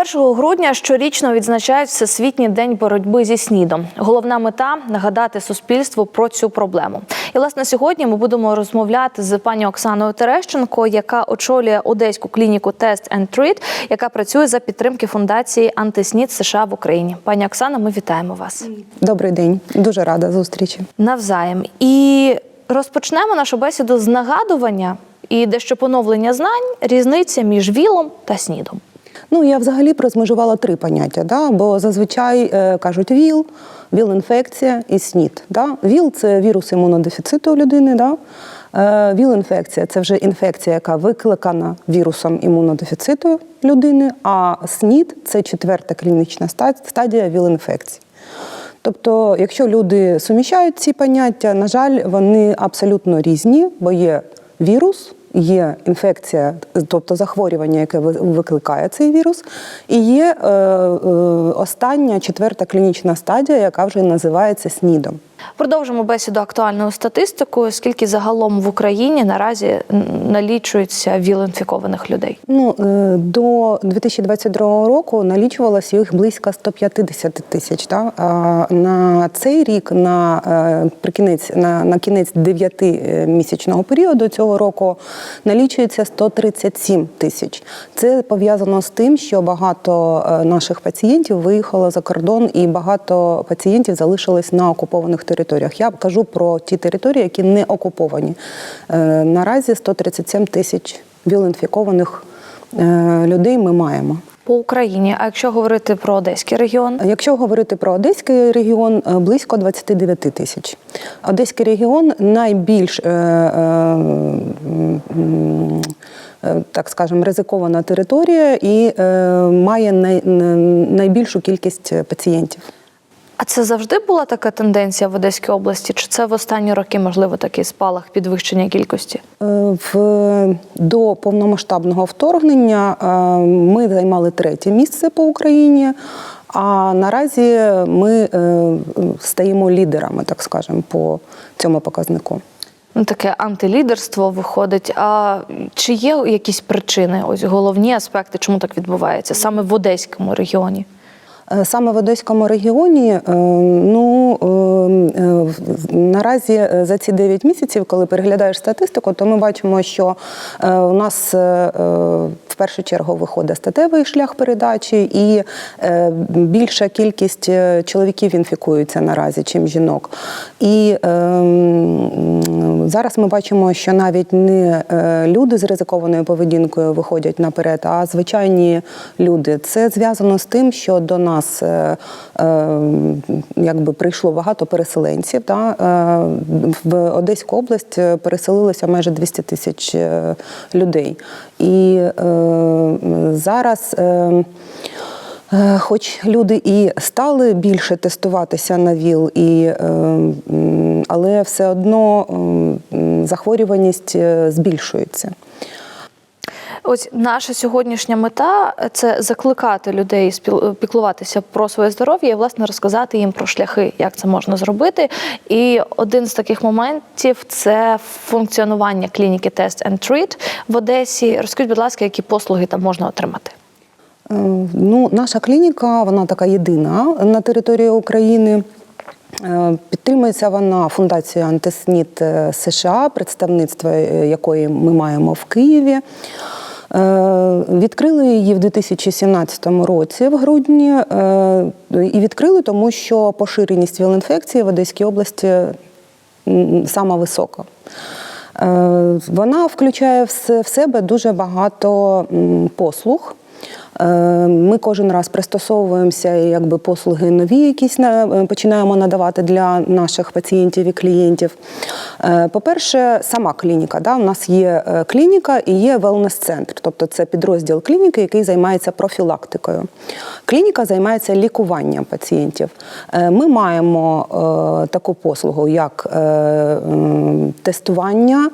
1 грудня щорічно відзначають Всесвітній день боротьби зі снідом. Головна мета нагадати суспільству про цю проблему. І власне сьогодні ми будемо розмовляти з пані Оксаною Терещенко, яка очолює одеську клініку Test and Treat, яка працює за підтримки фундації Антиснід США в Україні. Пані Оксана, ми вітаємо вас Добрий день, дуже рада зустрічі. навзаєм. І розпочнемо нашу бесіду з нагадування і дещо поновлення знань різниця між вілом та снідом. Ну я взагалі розмежувала три поняття, да? бо зазвичай е, кажуть ВІЛ, ВІЛ-інфекція і СНІД. Да? ВІЛ це вірус імунодефіциту людини. Да? Е, ВІЛ-інфекція це вже інфекція, яка викликана вірусом імунодефіциту людини, а СНІД це четверта клінічна стадія ВІЛ-інфекції. Тобто, якщо люди суміщають ці поняття, на жаль, вони абсолютно різні, бо є вірус, є інфекція, тобто захворювання, яке ви- викликає цей вірус, і є е, е, остання четверта клінічна стадія, яка вже називається СНІДом. Продовжимо бесіду актуальною статистикою, скільки загалом в Україні наразі налічується віл-інфікованих людей. Ну, е, до 2022 року налічувалося їх близько 150 тисяч. Да? А на цей рік, на, е, прикінець, на, на кінець 9-місячного періоду цього року налічується 137 тисяч. Це пов'язано з тим, що багато е, наших пацієнтів виїхало за кордон, і багато пацієнтів залишились на окупованих. Я кажу про ті території, які не окуповані. Е, Наразі 137 тисяч віл-інфікованих е, людей ми маємо. По Україні, а якщо говорити про Одеський регіон, Якщо говорити про Одеський регіон, е, близько 29 тисяч. Одеський регіон найбільш, е, е, е, так скажемо, ризикована територія і е, має най, найбільшу кількість пацієнтів. А це завжди була така тенденція в Одеській області? Чи це в останні роки можливо такий спалах підвищення кількості? Е, В, до повномасштабного вторгнення е, ми займали третє місце по Україні, а наразі ми е, стаємо лідерами, так скажемо, по цьому показнику. Ну, таке антилідерство виходить. А чи є якісь причини? Ось головні аспекти, чому так відбувається саме в Одеському регіоні? Е, Саме в Одеському регіоні, е, ну е, наразі е, за ці 9 місяців, коли переглядаєш статистику, то ми бачимо, що е, у нас е, е, в першу чергу виходить статевий шлях передачі, і е, більша кількість е, чоловіків інфікуються наразі, чим жінок. І е, зараз ми бачимо, що навіть не е, люди з ризикованою поведінкою виходять наперед, а звичайні люди. Це зв'язано з тим, що до нас е, е, якби прийшло багато переселенців. Да? Е, в Одеську область е, переселилося майже 200 тисяч е, людей. І зараз. Хоч люди і стали більше тестуватися на ВІЛ, і, але все одно захворюваність збільшується. Ось наша сьогоднішня мета це закликати людей піклуватися про своє здоров'я і власне розказати їм про шляхи, як це можна зробити. І один з таких моментів це функціонування клініки Test and Treat в Одесі. Розкажіть, будь ласка, які послуги там можна отримати? Е, Ну, наша клініка, вона така єдина на території України. Е, Підтримується вона фундацією Антиснід е, США, представництво якої ми маємо в Києві. Е, Відкрили її в 2017 році, в грудні, е, і відкрили, тому що поширеність віл-інфекції в Одеській області сама висока. Е, Вона включає в себе дуже багато послуг. Е, Ми кожен раз пристосовуємося, якби послуги нові якісь е, починаємо надавати для наших пацієнтів і клієнтів. Е, По-перше, сама клініка. Да? У нас є клініка і є велнес-центр, тобто це підрозділ клініки, який займається профілактикою. Клініка займається лікуванням пацієнтів. Ми маємо таку послугу, як тестування.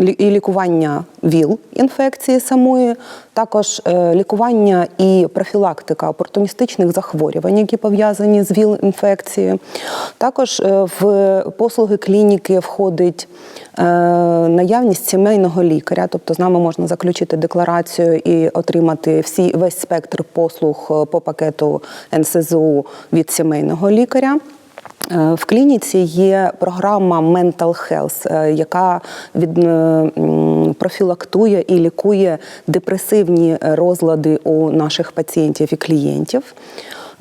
І лікування ВІЛ інфекції самої, також е, лікування і профілактика опортуністичних захворювань, які пов'язані з ВІЛ-інфекцією. Також е, в послуги клініки входить е, наявність сімейного лікаря, тобто з нами можна заключити декларацію і отримати всі весь спектр послуг по пакету НСЗУ від сімейного лікаря. Е, В клініці є програма Mental Health, е, яка від, е, профілактує і лікує депресивні розлади у наших пацієнтів і клієнтів.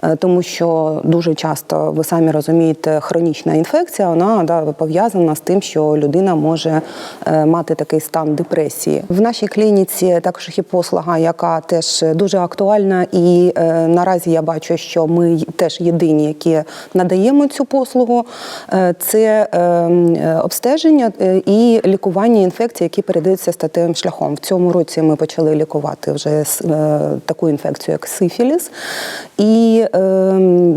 Е, Тому що дуже часто, ви самі розумієте, хронічна інфекція вона да, пов'язана з тим, що людина може е, мати такий стан депресії. В нашій клініці також є послуга, яка теж дуже актуальна, і е, наразі я бачу, що ми теж єдині, які надаємо цю послугу. Це обстеження і лікування інфекцій, які передаються статевим шляхом. В цьому році ми почали лікувати вже таку інфекцію, як сифіліс. І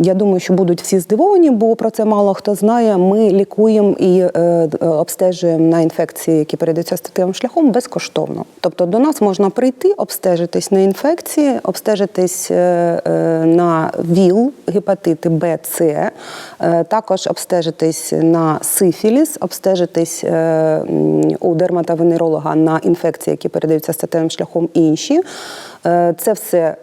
я думаю, що будуть всі здивовані, бо про це мало хто знає. Ми лікуємо і е, е, обстежуємо на інфекції, які передаються статевим шляхом, безкоштовно. Тобто до нас можна прийти, обстежитись на інфекції, обстежитись е, на ВІЛ, гепатити Б, С, також обстежитись на сифіліс, обстежитись у дерматовенеролога на інфекції, які передаються статевим шляхом і інші. Е, Це все е,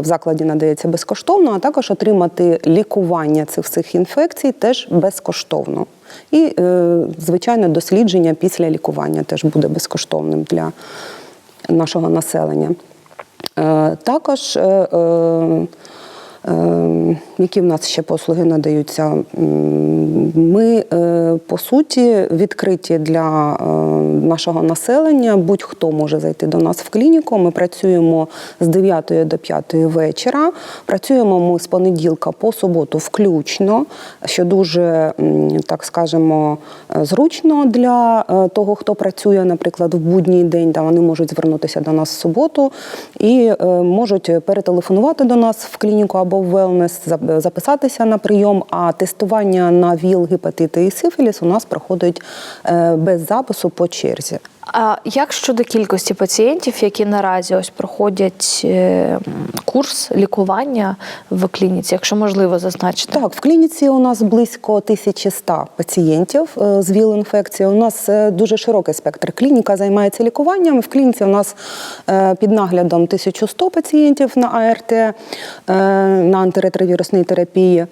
в закладі надається безкоштовно, а також отримати лікування цих всіх інфекцій теж безкоштовно. І, е, звичайно, дослідження після лікування теж буде безкоштовним для нашого населення. Також, які в нас ще послуги надаються? Ми, е, по суті, відкриті для е, нашого населення. Будь-хто може зайти до нас в клініку. Ми працюємо з 9 до 5 вечора. Працюємо ми з понеділка по суботу включно, що дуже, так скажемо, е, зручно для того, хто працює, наприклад, в будній день, та вони можуть звернутися до нас в суботу і можуть перетелефонувати до нас в клініку або в велнес, записатися на прийом. А тестування на ВІЛ, гепатити і сифіліс у нас проходить е, без запису по черзі. А як щодо кількості пацієнтів, які наразі ось проходять е, курс лікування в клініці, якщо можливо зазначити? Так, в клініці у нас близько 1100 пацієнтів е, з ВІЛ-інфекцією. У нас е, дуже широкий спектр. Клініка займається лікуванням. В клініці у нас під наглядом 1100 пацієнтів на АРТ, на антиретровірусній терапії.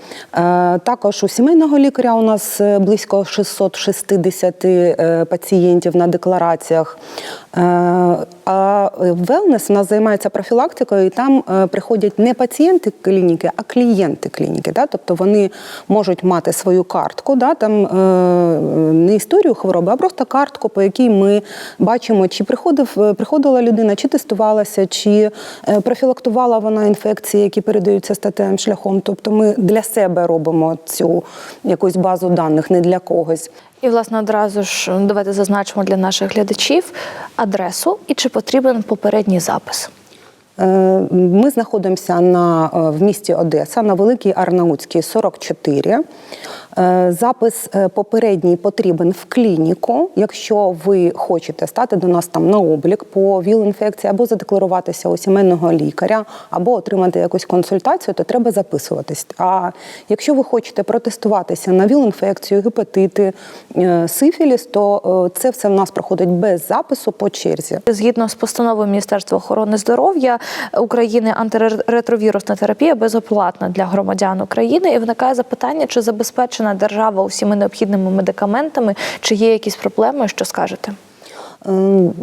Також у сімейного лікаря у нас близько 660 е, пацієнтів на деклараціях. Е, А велнес у нас займається профілактикою, і там е, приходять не пацієнти клініки, а клієнти клініки. Да? Тобто вони можуть мати свою картку, да? там е, не історію хвороби, а просто картку, по якій ми бачимо, чи приходив, приходила людина, чи тестувалася, чи профілактувала вона інфекції, які передаються статевим шляхом. Тобто ми для себе робимо цю якусь базу даних, не для когось. І, власне, одразу ж давайте зазначимо для наших глядачів адресу і чи потрібен попередній запис. Е, Ми знаходимося на, е, в місті Одеса на Великій Арнаутській 44. Е, Запис е, попередній потрібен в клініку. Якщо ви хочете стати до нас там на облік по ВІЛ-інфекції, або задекларуватися у сімейного лікаря, або отримати якусь консультацію, то треба записуватись. А якщо ви хочете протестуватися на ВІЛ-інфекцію, гепатити, е, сифіліс, то це все в нас проходить без запису по черзі. Згідно з постановою Міністерства охорони здоров'я України, антиретровірусна терапія безоплатна для громадян України. І виникає запитання, чи забезпечена держава усіма необхідними медикаментами, чи є якісь проблеми, що скажете? Е,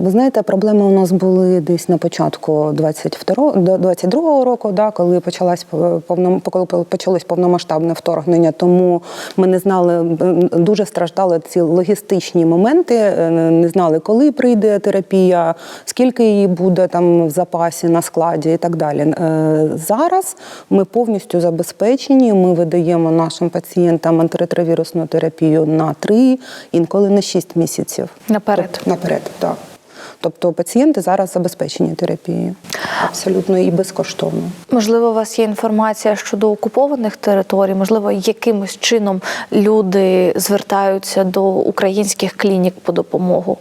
Ви знаєте, проблеми у нас були десь на початку 22 до 22-го року, да, коли почалась повно, коли почалось повномасштабне вторгнення. Тому ми не знали, дуже страждали ці логістичні моменти, е, не знали, коли прийде терапія, скільки її буде там в запасі на складі і так далі. Е, Зараз ми повністю забезпечені. Ми видаємо нашим пацієнтам антиретровірусну терапію на 3, інколи на 6 місяців. Наперед. Наперед, так. Тобто пацієнти зараз забезпечені терапією. Абсолютно і безкоштовно. Можливо, у вас є інформація щодо окупованих територій, можливо, якимось чином люди звертаються до українських клінік по допомогу.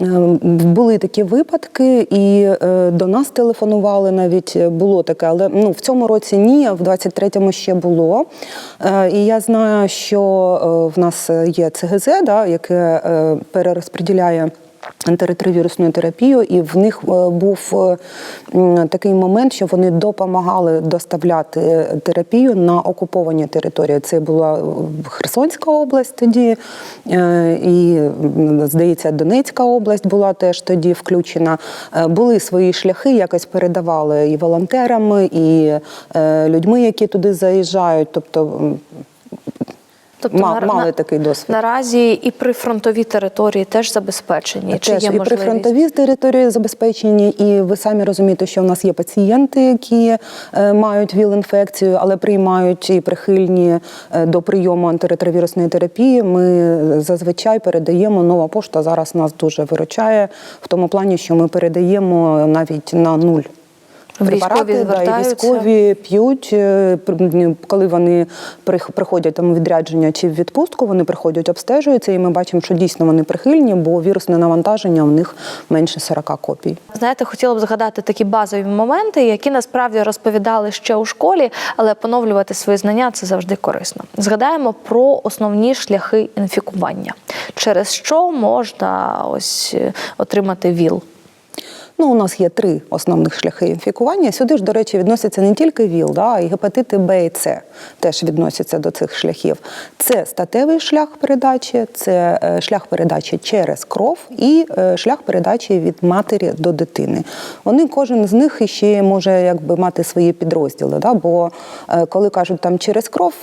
Е, Були такі випадки, і е, до нас телефонували навіть е, було таке, але ну в цьому році ні, а в 23-му ще було. Е, І я знаю, що в нас є ЦГЗ, да, яке перерозподіляє антиретровірусну терапію, і в них е, був е, такий момент, що вони допомагали доставляти е, терапію на окуповані території. Це була Херсонська область тоді, і, здається, Донецька область була теж тоді включена. Були свої шляхи, якось передавали і волонтерами, і людьми, які туди заїжджають. Тобто Тобто мали на- такий досвід. Наразі і прифронтові території теж забезпечені. Чи Теж є і можливість? прифронтові території забезпечені, і ви самі розумієте, що в нас є пацієнти, які е, мають ВІЛ-інфекцію, але приймають і прихильні е, до прийому антиретровірусної терапії. Ми зазвичай передаємо нова пошта. Зараз нас дуже виручає в тому плані, що ми передаємо навіть на нуль. Військові Препарати, да, і військові п'ють, е, коли вони прих- приходять там відрядження чи в відпустку, вони приходять, обстежуються, і ми бачимо, що дійсно вони прихильні, бо вірусне навантаження в них менше 40 копій. Знаєте, хотіла б згадати такі базові моменти, які насправді розповідали ще у школі, але поновлювати свої знання це завжди корисно. Згадаємо про основні шляхи інфікування, через що можна ось е, отримати ВІЛ. Ну, у нас є три основних шляхи інфікування. Сюди ж, до речі, відносяться не тільки ВІЛ, да, а й гепатити Б і С теж відносяться до цих шляхів. Це статевий шлях передачі, це е, шлях передачі через кров і е, шлях передачі від матері до дитини. Вони кожен з них іще може якби мати свої підрозділи. Да? Бо е, коли кажуть там через кров,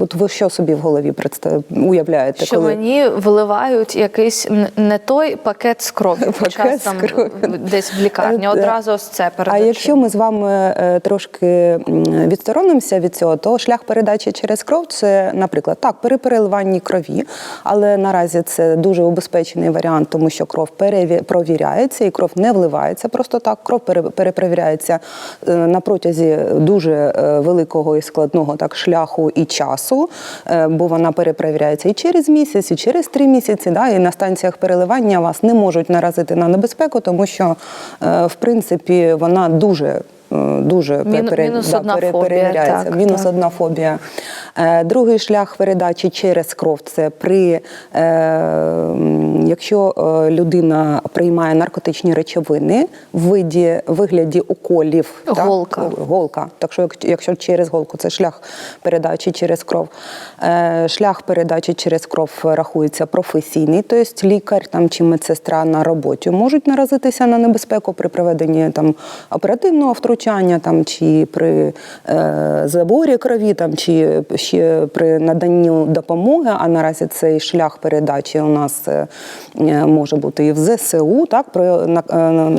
от ви що собі в голові представ... уявляєте? Що коли... мені виливають якийсь не той пакет з кров'ю Пакет з кров'ю. Десь в лікарні. Е, Одразу ось це перед А якщо ми з вами е, трошки відсторонимося від цього, то шлях передачі через кров це, наприклад, так, при переливанні крові, але наразі це дуже убезпечений варіант, тому що кров перепровіряється і кров не вливається просто так. Кров пере- перепровіряється е, на протязі дуже е, великого і складного так шляху і часу, е, бо вона перепровіряється і через місяць, і через три місяці. Да, і на станціях переливання вас не можуть наразити на небезпеку, тому що е, в принципі вона дуже. Е, Дуже Мін- пере- мінус да, одна пере- фобія, перевіряється. так, мінус так. одна фобія. Е, Другий шлях передачі через кров це при е, якщо людина приймає наркотичні речовини в виді вигляді уколів. так, Голка. голка. Так що, якщо через голку, це шлях передачі через кров. Шлях передачі через кров рахується професійний, тобто лікар там чи медсестра на роботі можуть наразитися на небезпеку при проведенні там оперативного втручання, там чи при е, заборі крові, там чи ще при наданні допомоги. А наразі цей шлях передачі у нас е, е, може бути і в ЗСУ, так при на,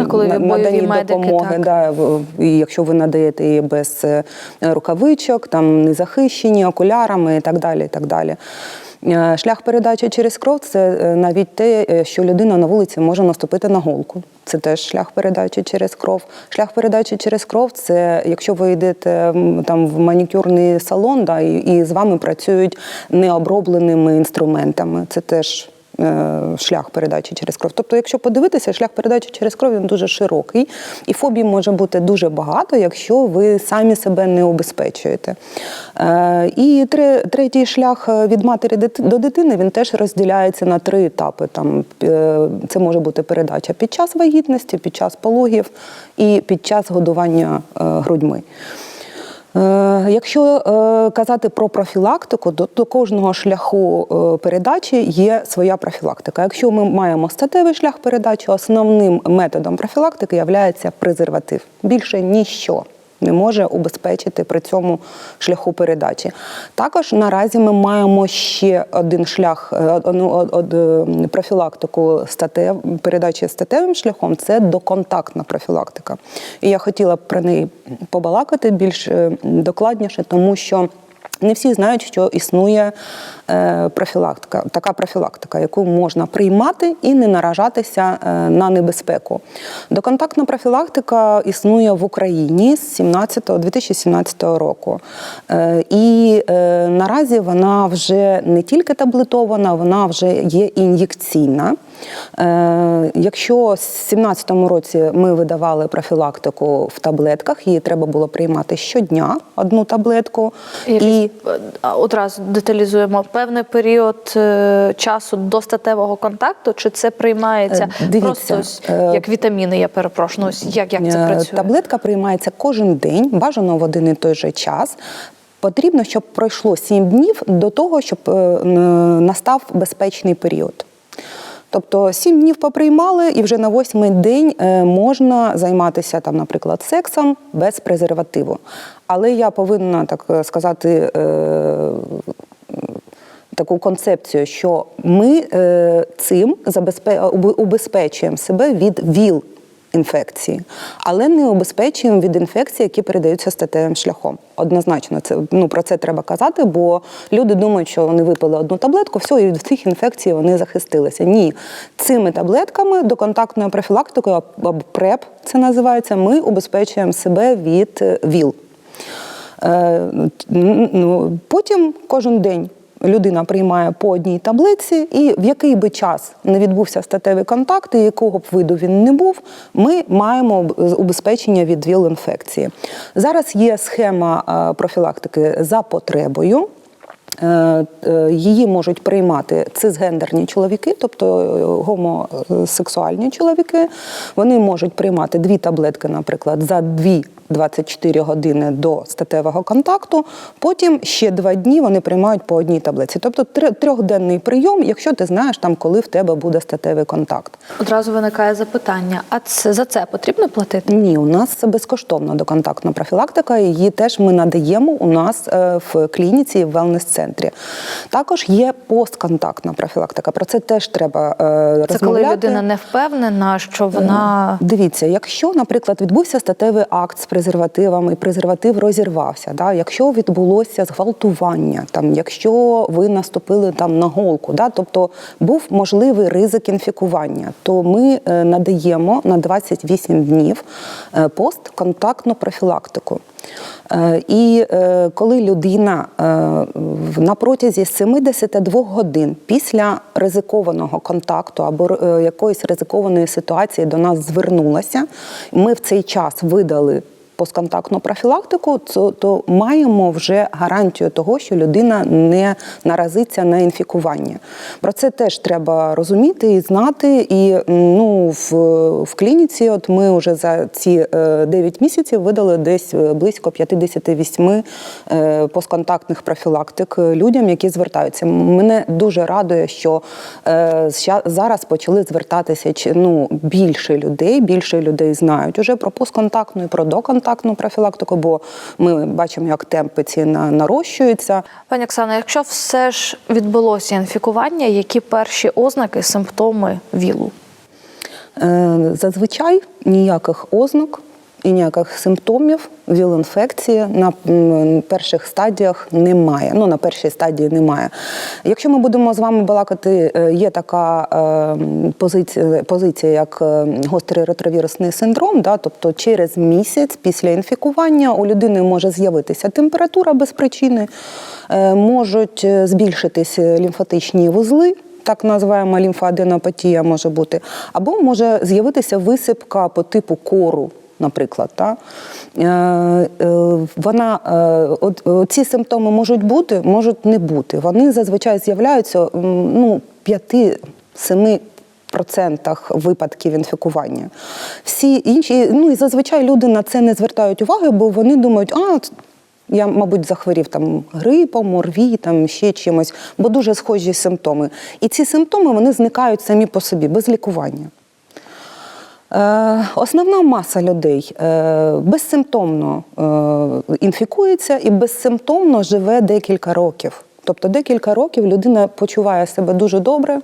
е, коли на- наданні медики, допомоги. так. Да, і якщо ви надаєте її без е, рукавичок, там не захищені окулярами і так далі. І так далі. Е, Шлях передачі через кров це е, навіть те, е, що людина на вулиці може наступити на голку. Це теж шлях передачі через кров. Шлях передачі через кров це якщо ви йдете там в манікюрний салон, да, і, і з вами працюють необробленими інструментами. Це теж шлях передачі через кров. Тобто, якщо подивитися, шлях передачі через кров він дуже широкий, і фобій може бути дуже багато, якщо ви самі себе не обезпечуєте. Е, І третій шлях е, від матері до дитини він теж розділяється на три етапи. Там е, це може бути передача під час вагітності, під час пологів і під час годування е, грудьми. Е, Якщо е, казати про профілактику, то до кожного шляху е, передачі є своя профілактика. Якщо ми маємо статевий шлях передачі, основним методом профілактики є презерватив. Більше ніщо не може убезпечити при цьому шляху передачі. Також наразі ми маємо ще один шлях, е, од- е, профілактику статев, передачі статевим шляхом це доконтактна профілактика. І я хотіла про неї побалакати більш е, докладніше, тому що. Не всі знають, що існує е, профілактика, така профілактика, яку можна приймати і не наражатися е, на небезпеку. Доконтактна профілактика існує в Україні з 17, 2017 року. Е, і наразі вона вже не тільки таблетована, вона вже є ін'єкційна. Е, Якщо в 2017 році ми видавали профілактику в таблетках, її треба було приймати щодня одну таблетку. І одразу деталізуємо певний період е, часу до статевого контакту, чи це приймається Е, дивіться, просто як вітаміни, я перепрошую. Ну, як, як це працює? Таблетка приймається кожен день, бажано в один і той же час. Потрібно, щоб пройшло 7 днів до того, щоб настав безпечний період. Тобто сім днів поприймали, і вже на восьмий день е, можна займатися там, наприклад, сексом без презервативу. Але я повинна так е, сказати. е, Таку концепцію, що ми е, цим забезпе... убезпечуємо себе від ВІЛ інфекції, але не убезпечуємо від інфекцій, які передаються статевим шляхом. Однозначно, це ну про це треба казати, бо люди думають, що вони випили одну таблетку, все, і від всіх інфекцій вони захистилися. Ні, цими таблетками до контактної профілактики або ПРЕП це називається. Ми убезпечуємо себе від е, ВІЛ. Е, ну, Потім кожен день людина приймає по одній таблиці, і в який би час не відбувся статевий контакт, і якого б виду він не був, ми маємо убезпечення від ВІЛ-інфекції. Зараз є схема е, профілактики за потребою. Е, е, Її можуть приймати цисгендерні чоловіки, тобто гомосексуальні чоловіки. Вони можуть приймати дві таблетки, наприклад, за дві 24 години до статевого контакту. Потім ще два дні вони приймають по одній таблетці. Тобто трьохденний прийом, якщо ти знаєш там, коли в тебе буде статевий контакт. Одразу виникає запитання: а це за це потрібно платити? Ні, у нас це безкоштовна доконтактна профілактика. Її теж ми надаємо у нас е, в клініці і в велнес-центрі. Також є постконтактна профілактика. Про це теж треба е, Це коли людина не впевнена, що вона Дивіться, якщо, наприклад, відбувся статевий акт з презервативами, і презерватив розірвався, да, якщо відбулося зґвалтування, там, якщо ви наступили там на голку, да, тобто був можливий ризик інфікування, то ми е, надаємо на 28 днів е, постконтактну профілактику. Е, І коли людина на протязі 72 годин після ризикованого контакту або якоїсь ризикованої ситуації до нас звернулася, ми в цей час видали постконтактну профілактику, то, то маємо вже гарантію того, що людина не наразиться на інфікування. Про це теж треба розуміти і знати. І ну, в, в клініці, от ми вже за ці е, 9 місяців видали десь е, близько 58 е, постконтактних профілактик е, людям, які звертаються. Мене дуже радує, що е, зараз почали звертатися ну, більше людей, більше людей знають уже про постконтактну і про доконтактну профілактику, бо ми бачимо, як темпи ці нарощуються. Пані Оксана, якщо все ж відбулося інфікування, які перші ознаки, симптоми ВІЛу? Е, Зазвичай ніяких ознак і ніяких симптомів ВІЛ-інфекції на перших стадіях немає. Ну, на першій стадії немає. Якщо ми будемо з вами балакати, е, є така е, позиція, позиція як е, гострий ретровірусний синдром, да, тобто через місяць після інфікування у людини може з'явитися температура без причини, можуть збільшитись лімфатичні вузли так називаємо лімфоаденопатія може бути, або може з'явитися висипка по типу кору. Наприклад, та? Е, е, вона, е, ці симптоми можуть бути, можуть не бути. Вони зазвичай з'являються ну, 5-7 процентах випадків інфікування. Всі інші, ну і зазвичай люди на це не звертають уваги, бо вони думають, а я, мабуть, захворів там грипом, ОРВІ, там ще чимось, бо дуже схожі симптоми. І ці симптоми вони зникають самі по собі, без лікування. Е, основна маса людей е, безсимптомно е, інфікується і безсимптомно живе декілька років. Тобто декілька років людина почуває себе дуже добре,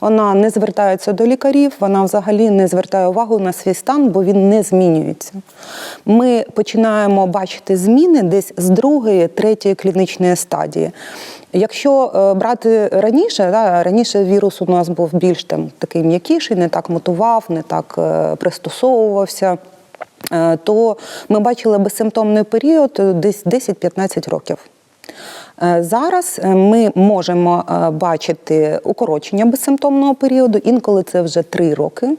вона не звертається до лікарів, вона взагалі не звертає увагу на свій стан, бо він не змінюється. Ми починаємо бачити зміни десь з другої, третьої клінічної стадії. Якщо е, брати раніше, да, раніше вірус у нас був більш там такий м'якіший, не так мутував, не так е, пристосовувався. е, То ми бачили безсимптомний період десь 10-15 років. Зараз ми можемо бачити укорочення безсимптомного періоду, інколи це вже 3 роки.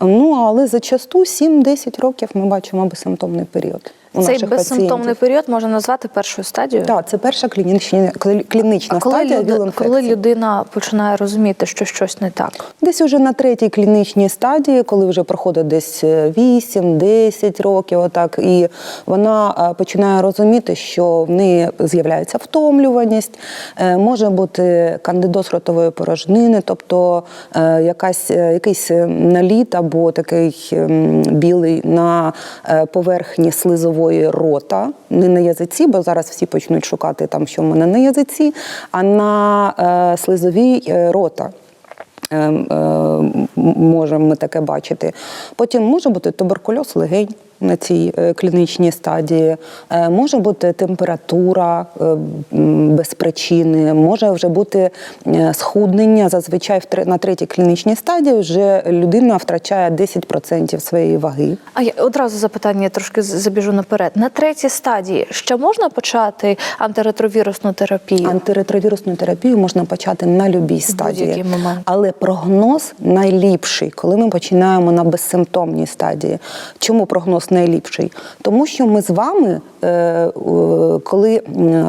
Ну, але зачасту 7-10 років ми бачимо безсимптомний період. У Цей наших безсимптомний пацієнтів. період можна назвати першою стадією. Так, це перша клінічна, клінічна А коли, стадія люди, віл-інфекції. коли людина починає розуміти, що щось не так, Десь уже на третій клінічній стадії, коли вже проходить десь 8-10 років, отак, і вона е, починає розуміти, що в неї з'являється втомлюваність, е, може бути кандидоз ротової порожнини, тобто е, якась, е, якийсь е, наліт або такий ем, білий на е, поверхні слизової рота, не на язиці, бо зараз всі почнуть шукати там, що в мене на язиці, а на е, слизовій е, рота. Е, е, Можемо ми таке бачити. Потім може бути туберкульоз легень на цій е, клінічній стадії, Е, може бути температура е, без причини, може вже бути схуднення. Зазвичай на третій клінічній стадії вже людина втрачає 10% своєї ваги. а я одразу запитання я трошки забіжу наперед. На третій стадії ще можна почати антиретровірусну терапію? Антиретровірусну терапію можна почати на будь-якій стадії. Але прогноз найліпший, коли ми починаємо на безсимптомній стадії. Чому прогноз найліпший? Тому що ми з вами, е, коли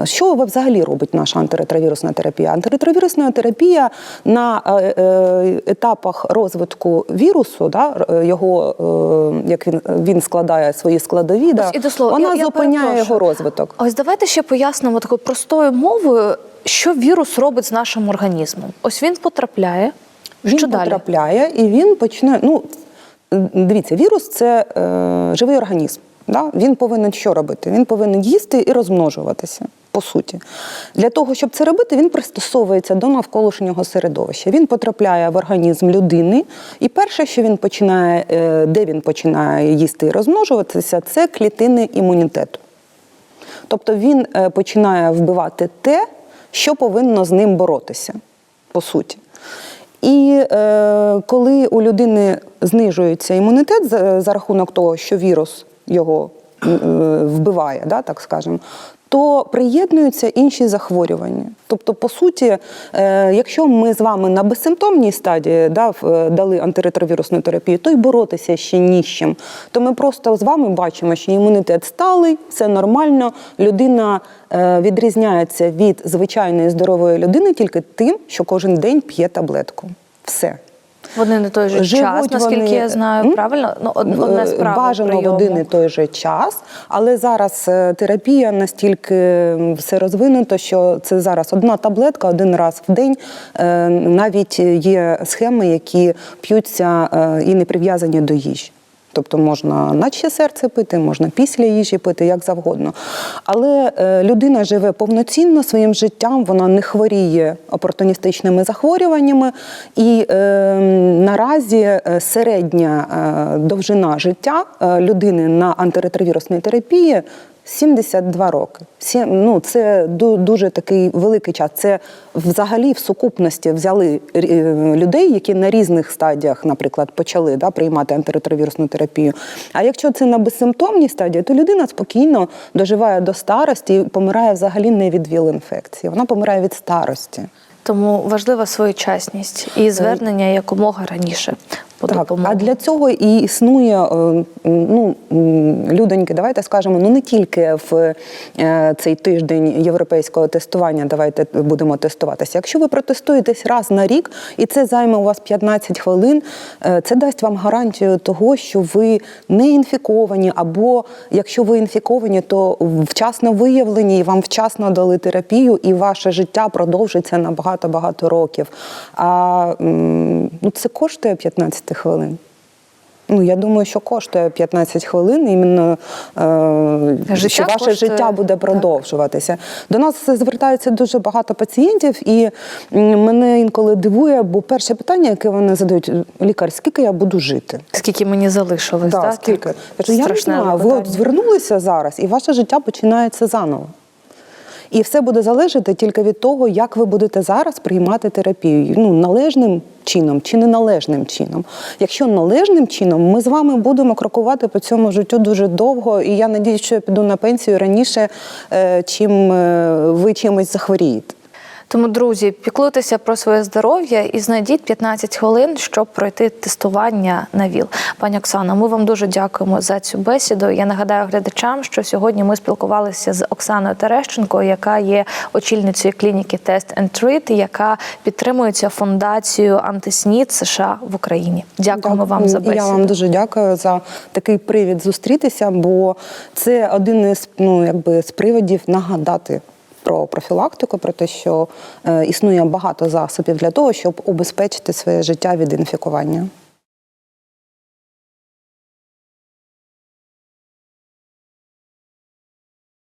що взагалі робить наша антиретровірусна терапія? Антиретровірусна терапія на е, е, етапах розвитку вірусу, да, його як він, він складає свої складові, да, і до слова, вона я- я зупиняє перепрошую. його розвиток. Ось давайте ще пояснимо такою простою мовою, що вірус робить з нашим організмом. Ось він потрапляє. Він що далі? і він почне. Ну дивіться, вірус це е, живий організм. Да? Він повинен що робити? Він повинен їсти і розмножуватися. По суті, для того, щоб це робити, він пристосовується до навколишнього середовища. Він потрапляє в організм людини, і перше, що він починає, е, де він починає їсти і розмножуватися, це клітини імунітету. Тобто він е, починає вбивати те, що повинно з ним боротися, по суті. І е, коли у людини знижується імунітет за, за рахунок того, що вірус його е, вбиває, да, так скажемо, то приєднуються інші захворювання. Тобто, по суті, е, якщо ми з вами на безсимптомній стадії да, е, дали антиретровірусну терапію, то й боротися ще ні з чим. То ми просто з вами бачимо, що імунітет сталий, все нормально. Людина е, відрізняється від звичайної здорової людини тільки тим, що кожен день п'є таблетку. Все. В не той же Живуть час, наскільки вони, я знаю, правильно? Ну, одне справа бажано прийому. В один і той же час, але зараз е, терапія настільки все розвинуто, що це зараз одна таблетка один раз в день. Е, Навіть є схеми, які п'ються е, і не прив'язані до їжі. Тобто можна наче серце пити, можна після їжі пити, як завгодно. Але е, людина живе повноцінно своїм життям, вона не хворіє опортуністичними захворюваннями. І е, наразі е, середня е, довжина життя людини на антиретровірусній терапії 72 роки. Сі- ну, це ду- дуже такий великий час. Це взагалі в сукупності взяли е, людей, які на різних стадіях, наприклад, почали да, приймати антиретровірусну терапію. А якщо це на безсимптомній стадії, то людина спокійно доживає до старості і помирає взагалі не від віл-інфекції. Вона помирає від старості. Тому важлива своєчасність і звернення якомога раніше по Так, допомогу. а для цього і існує е, ну людоньки, давайте скажемо, ну не тільки в е, цей тиждень європейського тестування. Давайте будемо тестуватися. Якщо ви протестуєтесь раз на рік, і це займе у вас 15 хвилин, е, це дасть вам гарантію того, що ви не інфіковані, або якщо ви інфіковані, то вчасно виявлені і вам вчасно дали терапію, і ваше життя продовжиться на багато багато років. А ну це коштує 15 хвилин. Ну, я думаю, що коштує 15 хвилин, іменно е, Життя що ваше коштує, життя буде так. продовжуватися. До нас звертаються дуже багато пацієнтів, і мене інколи дивує, бо перше питання, яке вони задають, лікар, скільки я буду жити? Скільки мені залишилось, Да, так? скільки? Так, я не знаю, ви от звернулися зараз, і ваше життя починається заново. І все буде залежати тільки від того, як ви будете зараз приймати терапію. Ну, належним чином чи неналежним чином. Якщо належним чином, ми з вами будемо крокувати по цьому життю дуже довго, і я надіюсь, що я піду на пенсію раніше, е, чим е, ви чимось захворієте. Тому, друзі, піклуйтеся про своє здоров'я і знайдіть 15 хвилин, щоб пройти тестування на ВІЛ. Пані Оксано, ми вам дуже дякуємо за цю бесіду. Я нагадаю глядачам, що сьогодні ми спілкувалися з Оксаною Терещенко, яка є очільницею клініки Test and Treat, яка підтримується фундацією Антиснід США в Україні. Дякуємо вам за бесіду. Я вам дуже дякую за такий привід зустрітися, бо це один із ну, якби, з приводів нагадати. Про профілактику, про те, що е, існує багато засобів для того, щоб убезпечити своє життя від інфікування.